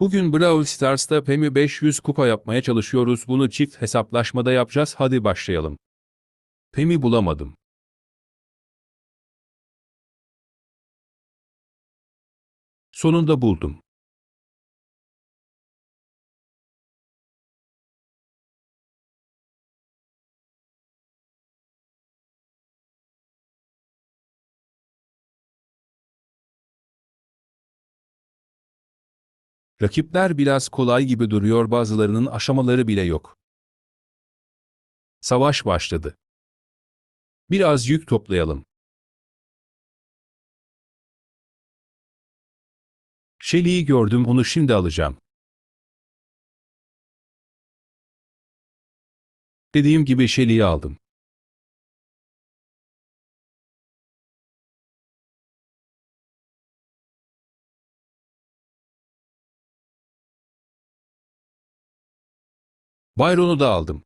Bugün Brawl Stars'ta Pemi 500 kupa yapmaya çalışıyoruz. Bunu çift hesaplaşmada yapacağız. Hadi başlayalım. Pemi bulamadım. Sonunda buldum. Rakipler biraz kolay gibi duruyor bazılarının aşamaları bile yok. Savaş başladı. Biraz yük toplayalım. Shelly'yi gördüm onu şimdi alacağım. Dediğim gibi Shelly'yi aldım. Byron'u da aldım.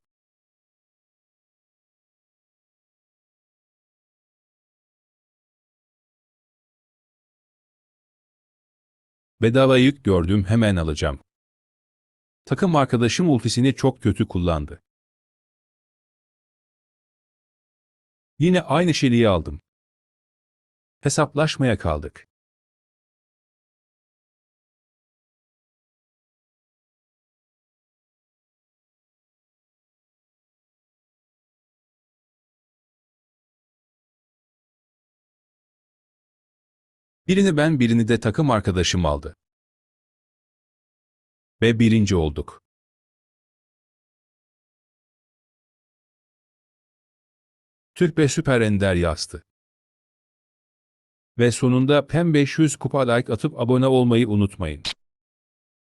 Bedava yük gördüm hemen alacağım. Takım arkadaşım ultisini çok kötü kullandı. Yine aynı şeyi aldım. Hesaplaşmaya kaldık. Birini ben birini de takım arkadaşım aldı. Ve birinci olduk. Türk ve Süper Ender yazdı. Ve sonunda PEM 500 kupa like atıp abone olmayı unutmayın.